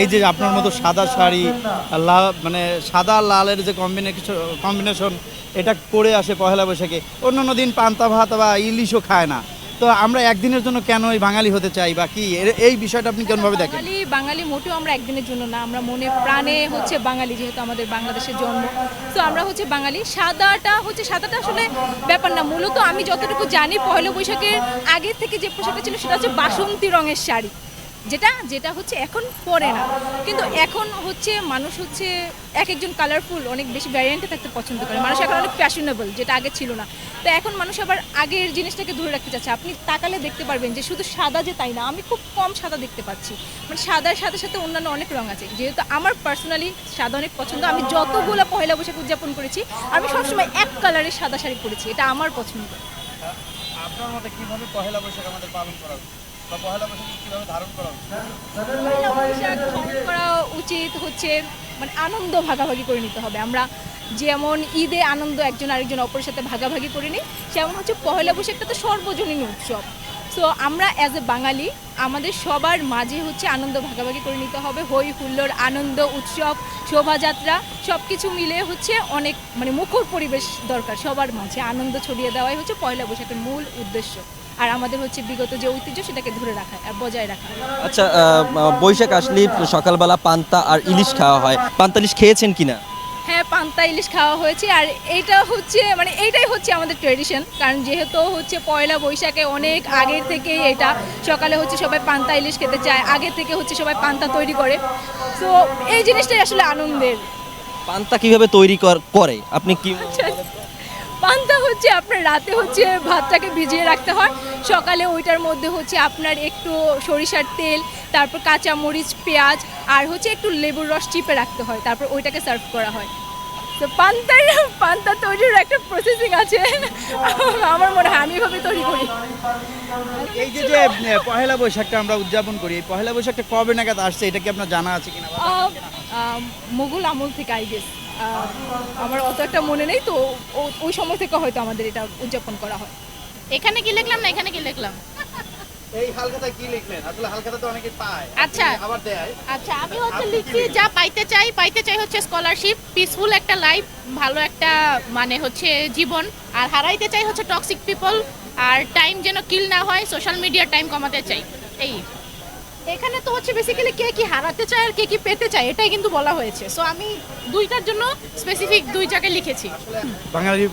এই যে আপনার মতো সাদা শাড়ি লাল মানে সাদা লালের যে কম্বিনেশন কম্বিনেশন এটা পরে আসে পহেলা বৈশাখে। অন্যান্য দিন পান্তা ভাত বা ইলিশও খায় না। তো আমরা একদিনের জন্য কেন এই বাঙালি হতে চাই বা কি? এই বিষয়টা আপনি কেমনভাবে দেখেন? বাঙালি বাঙালি মোটেও আমরা একদিনের জন্য না। আমরা মনে প্রাণে হচ্ছে বাঙালি, যেহেতু আমাদের বাংলাদেশের জন্ম। তো আমরা হচ্ছে বাঙালি। সাদাটা হচ্ছে, সাদাটা আসলে ব্যাপার না। মূলত আমি যতটুকু জানি পয়লা বৈশাখের আগে থেকে যে পোশাকটা ছিল, সেটা হচ্ছে বাসন্তী রঙের শাড়ি। যেটা যেটা হচ্ছে এখন পরে না। কিন্তু এখন হচ্ছে মানুষ হচ্ছে এক একজন কালারফুল অনেক বেশি ভ্যারিয়েন্টে থাকতে পছন্দ করে। মানুষ এখন অনেক ফ্যাশনেবল যেটা আগে ছিল না। তো এখন মানুষ আবার আগের জিনিসটাকে ধরে রাখতে চাচ্ছে। আপনি তাকালে দেখতে পারবেন যে শুধু সাদা যে তাই না, আমি খুব কম সাদা দেখতে পাচ্ছি। মানে সাদার সাথে সাথে অন্যান্য অনেক রঙ আছে। যেহেতু আমার পার্সোনালি সাদা অনেক পছন্দ, আমি যতগুলো পয়লা বৈশাখ উদযাপন করেছি, আমি সবসময় এক কালারের সাদা শাড়ি পরেছি। এটা আমার পছন্দ। আপনার মতে কীভাবে পহেলা বৈশাখ আমাদের পালন করা বা পহেলা বৈশাখ ধারণ করা বৈশাখ পালন করা উচিত হচ্ছে মানে আনন্দ ভাগাভাগি করে নিতে হবে। আমরা যেমন ঈদে আনন্দ একজন আরেকজন অপরের সাথে ভাগাভাগি করে নিই, সেমন হচ্ছে পয়লা বৈশাখটা তো সর্বজনীন উৎসব। সো আমরা অ্যাজ এ বাঙালি, আমাদের সবার মাঝে হচ্ছে আনন্দ ভাগাভাগি করে নিতে হবে। হই হুল্লোর আনন্দ, উৎসব, শোভাযাত্রা সব কিছু মিলে হচ্ছে অনেক মানে মুখর পরিবেশ দরকার সবার মাঝে। আনন্দ ছড়িয়ে দেওয়াই হচ্ছে পয়লা বৈশাখের মূল উদ্দেশ্য। আর আমাদের হচ্ছে বিগত যে ঐতিহ্য সেটাকে ধরে রাখা আর বজায় রাখা। আচ্ছা বৈশাখ আসলে সকালবেলা পান্তা আর ইলিশ খাওয়া হয়। পান্তা ইলিশ খেয়েছেন কিনা? হ্যাঁ পান্তা ইলিশ খাওয়া হয়েছে আর এইটা হচ্ছে মানে এইটাই হচ্ছে আমাদের ট্রেডিশন কারণ যেহেতু হচ্ছে পয়লা বৈশাখে অনেক আগের থেকে এটা সকালে হচ্ছে সবাই পান্তা ইলিশ খেতে চায় আগে থেকে হচ্ছে সবাই পান্তা তৈরি করে। তো এই জিনিসটাই আসলে আনন্দের। পান্তা কীভাবে তৈরি কর- আপনি কি পান্তা হচ্ছে আপনার রাতে হচ্ছে ভাতটাকে ভিজিয়ে রাখতে হয়। সকালে ওইটার মধ্যে হচ্ছে আপনার একটু সরিষার তেল তারপর কাঁচা মরিচ পেঁয়াজ আর হচ্ছে একটু লেবুর রস চিপে রাখতে হয়। তারপর ওইটাকে সার্ভ করা হয়। তো পান্তার পান্তা তৈরির একটা প্রসেসিং আছে। আমার মনে হয় আমি এভাবে তৈরি করি। এই যে যে পহেলা বৈশাখটা আমরা উদযাপন করি এই পহেলা বৈশাখটা কবে নাগাদ আসছে এটা কি আপনার জানা আছে কিনা? মুঘল আমল থেকে আই গেস আমার অত একটা মনে নেই তো ওই সময় থেকে হয়তো আমাদের এটা উদযাপন করা হয়। এখানে কি লিখলাম না এখানে কি লিখলাম? এই হালখাতা কি লিখলেন? আসলে হালখাতা তো অনেকে পায়। আচ্ছা। আবার দেয় আচ্ছা আমি হচ্ছে লিখছি যা পাইতে চাই পাইতে চাই হচ্ছে স্কলারশিপ পিসফুল একটা লাইফ ভালো একটা মানে হচ্ছে জীবন। আর হারাইতে চাই হচ্ছে টক্সিক পিপল আর টাইম যেন কিল না হয় সোশ্যাল মিডিয়ার টাইম কমাতে চাই। এই। এখানে তো হচ্ছে বেসিক্যালি কে কি হারাতে চায় আর কে কি পেতে চায় এটাই কিন্তু বলা হয়েছে। সো আমি দুইটার জন্য স্পেসিফিক দুই জায়গায় লিখেছি। বাঙালি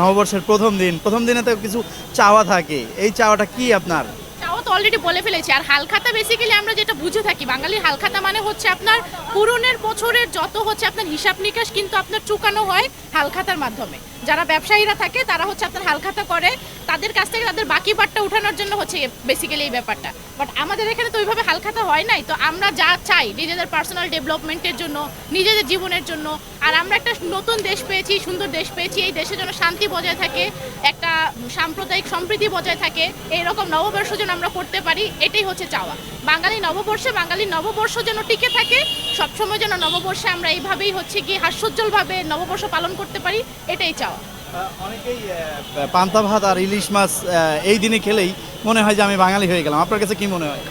নববর্ষের প্রথম দিন প্রথম দিনে তো কিছু চাওয়া থাকে। এই চাওয়াটা কি আপনার? চাওয়া তো অলরেডি বলে ফেলেছি। আর হালখাতা বেসিক্যালি আমরা যেটা বুঝে থাকি বাঙালির হালখাতা মানে হচ্ছে আপনার পুরনের বছরের যত হচ্ছে আপনার হিসাব নিকাশ কিন্তু আপনার চুকানো হয় হালখাতার মাধ্যমে। যারা ব্যবসায়ীরা থাকে, তারা হচ্ছে আপনার হালখাতা করে। তাদের কাছ থেকে তাদের বাকি পাটটা উঠানোর জন্য হচ্ছে বেসিক্যালি এই ব্যাপারটা। বাট আমাদের এখানে তো ওইভাবে হালখাতা হয় নাই, তো আমরা যা চাই নিজেদের পার্সোনাল ডেভেলপমেন্টের জন্য, নিজেদের জীবনের জন্য। আর আমরা একটা নতুন দেশ পেয়েছি, সুন্দর দেশ পেয়েছি, এই দেশের জন্য শান্তি বজায় থাকে, একটা সাম্প্রদায়িক সম্প্রীতি বজায় থাকে, এইরকম নববর্ষ যেন আমরা করতে পারি, এটাই হচ্ছে চাওয়া। বাঙালি নববর্ষে বাঙালি নববর্ষ যেন টিকে থাকে, সবসময় যেন নববর্ষে আমরা এইভাবেই হচ্ছে গিয়ে হাস্যোজ্জ্বলভাবে নববর্ষ পালন করতে পারি, এটাই চাওয়া। অনেকেই পান্তা ভাত আর ইলিশ মাছ এই দিনে খেলেই মনে হয় যে আমি বাঙালি হয়ে গেলাম। আপনার কাছে কি মনে হয়?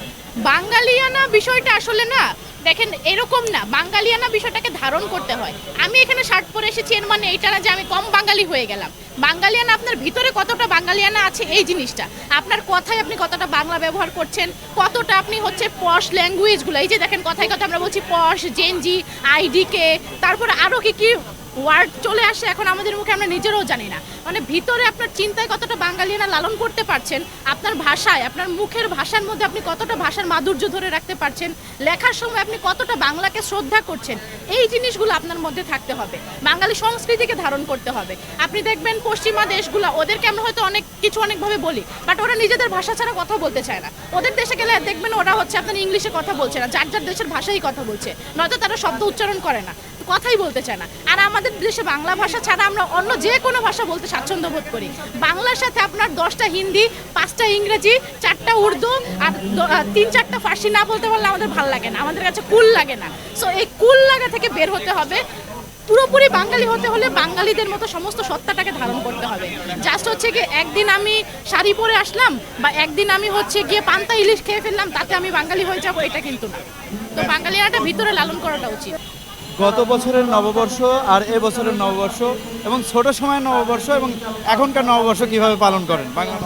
বাঙালিয়ানা বিষয়টা আসলে না, দেখেন এরকম না, বাঙালিয়ানা বিষয়টাকে ধারণ করতে হয়। আমি এখানে শার্ট পরে এসেছি, এর মানে এইটা না যে আমি কম বাঙালি হয়ে গেলাম। বাঙালিয়ানা, আপনার ভিতরে কতটা বাঙালিয়ানা আছে এই জিনিসটা? আপনার কথায় আপনি কতটা বাংলা ব্যবহার করছেন, কতটা আপনি হচ্ছে পশ ল্যাঙ্গুয়েজগুলো, এই যে দেখেন কথায় কথা আমরা বলছি পশ জেনজি আইডিকে তারপর আরও কি কি ওয়ার্ড চলে আসে এখন আমাদের মুখে আমরা নিজেরাও জানি না। মানে ভিতরে আপনার চিন্তায় কতটা বাঙালিয়ানা লালন করতে পারছেন, আপনার ভাষায়, আপনার মুখের ভাষার মধ্যে আপনি কতটা ভাষার মাধুর্য ধরে রাখতে পারছেন, লেখার সময় আপনি কতটা বাংলাকে শ্রদ্ধা করছেন, এই জিনিসগুলো আপনার মধ্যে থাকতে হবে। বাঙালি সংস্কৃতিকে ধারণ করতে হবে। আপনি দেখবেন পশ্চিমা দেশগুলো, ওদেরকে আমরা হয়তো অনেক, কিছু অনেকভাবে বলি বাট ওরা নিজেদের ভাষা ছাড়া কথা বলতে চায় না। ওদের দেশে গেলে দেখবেন ওরা হচ্ছে আপনার ইংলিশে কথা বলছে না, যার যার দেশের ভাষাই কথা বলছে, নয়তো তারা শব্দ উচ্চারণ করে না, কথাই বলতে চায় না। আর আমাদের দেশে বাংলা ভাষা ছাড়া আমরা অন্য যে কোনো ভাষা বলতে স্বাচ্ছন্দ্য বোধ করি। বাংলার সাথে আপনার দশটা হিন্দি, পাঁচটা ইংরেজি, চারটা উর্দু আর তিন চারটা ফার্সি না বলতে পারলে আমাদের ভালো লাগে না, আমাদের কাছে কুল লাগে না। সো এই কুল লাগা থেকে বের হতে হবে। পুরোপুরি বাঙালি হতে হলে বাঙালিদের মতো সমস্ত সত্তাটাকে ধারণ করতে হবে। জাস্ট হচ্ছে গিয়ে একদিন আমি শাড়ি পরে আসলাম বা একদিন আমি হচ্ছে গিয়ে পান্তা ইলিশ খেয়ে ফেললাম, তাতে আমি বাঙালি হয়ে যাব, এটা কিন্তু না। তো বাঙালিয়াটা ভিতরে লালন করাটা উচিত। গত বছরের নববর্ষ আর এ বছরের নববর্ষ এবং ছোট সময়ের নববর্ষ এবং এখনকার নববর্ষ কীভাবে পালন করেন? বাংলা।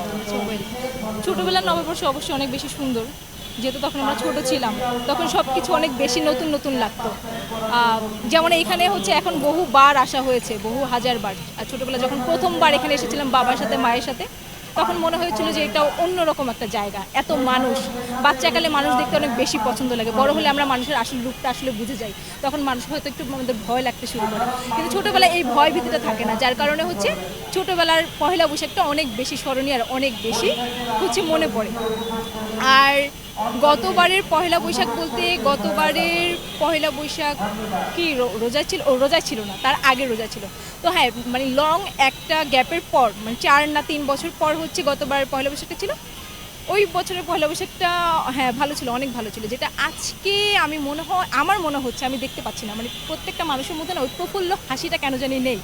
ছোটবেলার নববর্ষ অবশ্যই অনেক বেশি সুন্দর। যেহেতু তখন আমরা ছোট ছিলাম, তখন সব কিছু অনেক বেশি নতুন নতুন লাগতো। যেমন এখানে হচ্ছে এখন বহু বার আসা হয়েছে, বহু হাজার বার আর ছোটবেলা যখন প্রথমবার এখানে এসেছিলাম বাবার সাথে, মায়ের সাথে তখন মনে হয়েছিল যে এটা অন্যরকম একটা জায়গা। এত মানুষ। বাচ্চাকালে মানুষ দেখতে অনেক বেশি পছন্দ লাগে। বড় হলে আমরা মানুষের আসল রূপটা আসলে বুঝে যাই। তখন মানুষ হয়তো একটু আমাদের ভয় লাগতে শুরু করে। কিন্তু ছোটোবেলায় এই ভয় ভীতিটা থাকে না। যার কারণে হচ্ছে ছোটোবেলার পহেলা বৈশাখটা অনেক বেশি স্মরণীয় আর অনেক বেশি হচ্ছে মনে পড়ে। আর গতবারের পহেলা বৈশাখ বলতে গতবারের পহেলা বৈশাখ কি রোজা ছিল? রোজা ছিল না, তার আগে রোজা ছিল। তো হ্যাঁ মানে লং একটা গ্যাপের পর মানে চার না তিন বছর পর হচ্ছে গতবারের পহেলা বৈশাখটা ছিল। ওই বছরের পহেলা বৈশাখটা হ্যাঁ ভালো ছিল, অনেক ভালো ছিল। যেটা আজকে আমি মনে হয়, আমার মনে হচ্ছে, আমি দেখতে পাচ্ছি না। মানে প্রত্যেকটা মানুষের মধ্যে না ওই প্রফুল্ল হাসিটা কেন জানি নেই।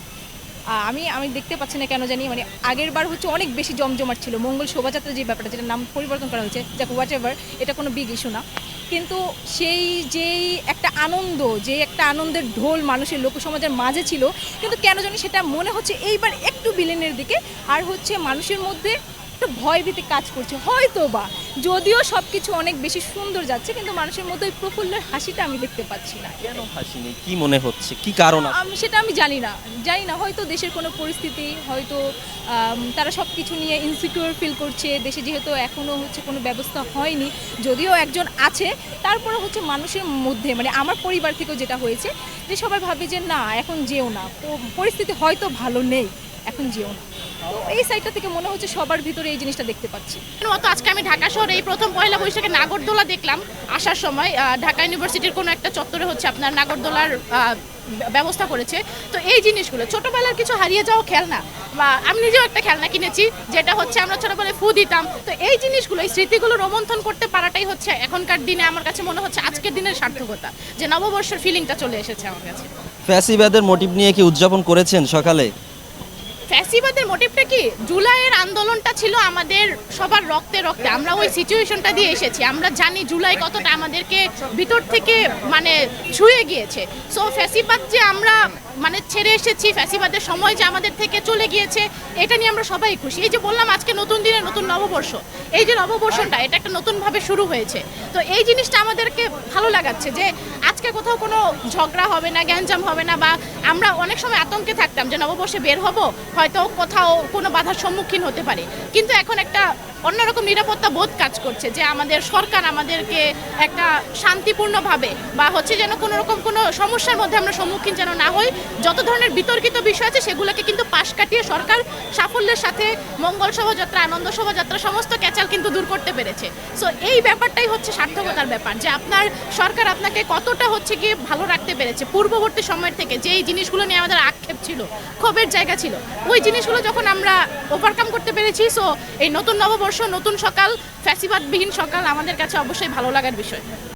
আমি আমি দেখতে পাচ্ছি না কেন জানি মানে আগের বার হচ্ছে অনেক বেশি জমজমাট ছিল। মঙ্গল শোভাযাত্রা যে ব্যাপারটা যেটা নাম পরিবর্তন করা হয়েছে, যাক হোয়াট এভার এটা কোনো বিগ ইস্যু না। কিন্তু সেই যেই একটা আনন্দ যে একটা আনন্দের ঢোল মানুষের লোকসমাজের মাঝে ছিল, কিন্তু কেন জানি সেটা মনে হচ্ছে এইবার একটু বিলেনের দিকে। আর হচ্ছে মানুষের মধ্যে একটা ভয়ভীতি কাজ করছে। হয়তো বা যদিও সব কিছু অনেক বেশি সুন্দর যাচ্ছে কিন্তু মানুষের মধ্যে ওই প্রফুল্লের হাসিটা আমি দেখতে পাচ্ছি না। কেন হাসি নেই? কি মনে হচ্ছে? কি কারণ আমি সেটা আমি জানি না। জানি না হয়তো দেশের কোনো পরিস্থিতি হয়তো তারা সব কিছু নিয়ে ইনসিকিউর ফিল করছে দেশে যেহেতু এখনও হচ্ছে কোনো ব্যবস্থা হয়নি যদিও একজন আছে তারপরে হচ্ছে মানুষের মধ্যে মানে আমার পরিবার থেকেও যেটা হয়েছে যে সবাই ভাবে যে না এখন যেও না। পরিস্থিতি হয়তো ভালো নেই। এখন যেও না। তো এই সাইডটা থেকে মনে হচ্ছে সবার ভিতরে এই জিনিসটা দেখতে পাচ্ছি। মতো আজকে আমি ঢাকা শহরে এই প্রথম পয়লা বৈশাখে নাগরদোলা দেখলাম। আসার সময় ঢাকা ইউনিভার্সিটির কোনো একটা চত্বরে হচ্ছে আপনার নাগরদোলার ব্যবস্থা করেছে। তো এই জিনিসগুলো ছোটবেলার কিছু হারিয়ে যাওয়া খেলনা বা আমি নিজেও একটা খেলনা কিনেছি যেটা হচ্ছে আমরা ছোটবেলায় ফু দিতাম। তো এই জিনিসগুলো এই স্মৃতিগুলো রোমন্থন করতে পারাটাই হচ্ছে এখনকার দিনে আমার কাছে মনে হচ্ছে আজকের দিনের সার্থকতা যে নববর্ষের ফিলিংটা চলে এসেছে আমার কাছে। ফ্যাসিবাদের মোটিভ নিয়ে কি উদযাপন করেছেন সকালে? ফ্যাসিবাদের মোটিভটা কি? জুলাইয়ের আন্দোলনটা ছিল আমাদের সবার রক্তে রক্তে। আমরা ওই সিচুয়েশনটা দিয়ে এসেছি। আমরা জানি জুলাই কতটা আমাদেরকে ভিতর থেকে মানে ছুঁয়ে গিয়েছে। সো ফ্যাসিবাদ যে আমরা মানে ছেড়ে এসেছি, ফ্যাসিবাদের সময় যে আমাদের থেকে চলে গিয়েছে, এটা নিয়ে আমরা সবাই খুশি। এই যে বললাম আজকে নতুন দিনে নতুন নববর্ষ, এই যে নববর্ষটা, এটা একটা নতুনভাবে শুরু হয়েছে। তো এই জিনিসটা আমাদেরকে ভালো লাগাচ্ছে যে আজকে কোথাও কোনো ঝগড়া হবে না, গ্যাঞ্জাম হবে না, বা আমরা অনেক সময় আতঙ্কে থাকতাম যে নববর্ষে বের হব, হয়তো কোথাও কোনো বাধার সম্মুখীন হতে পারে। কিন্তু এখন একটা অন্যরকম নিরাপত্তা বোধ কাজ করছে যে আমাদের সরকার আমাদেরকে একটা শান্তিপূর্ণভাবে বা হচ্ছে যেন কোনো রকম কোনো সমস্যার মধ্যে আমরা সম্মুখীন যেন না হই যত ধরনের বিতর্কিত বিষয় আছে, সেগুলোকে কিন্তু পাশ কাটিয়ে সরকার সাফল্যের সাথে মঙ্গল শোভাযাত্রা, আনন্দ শোভাযাত্রা, সমস্ত ক্যাচাল কিন্তু দূর করতে পেরেছে। সো এই ব্যাপারটাই হচ্ছে সার্থকতার ব্যাপার, যে আপনার সরকার আপনাকে কতটা হচ্ছে গিয়ে ভালো রাখতে পেরেছে। পূর্ববর্তী সময়ের থেকে যে এই জিনিসগুলো নিয়ে আমাদের আক্ষেপ ছিল, ক্ষোভের জায়গা ছিল, ওই জিনিসগুলো যখন আমরা ওভারকাম করতে পেরেছি সো এই নতুন নববর্ষ, নতুন সকাল, ফ্যাসিবাদবিহীন সকাল আমাদের কাছে অবশ্যই ভালো লাগার বিষয়।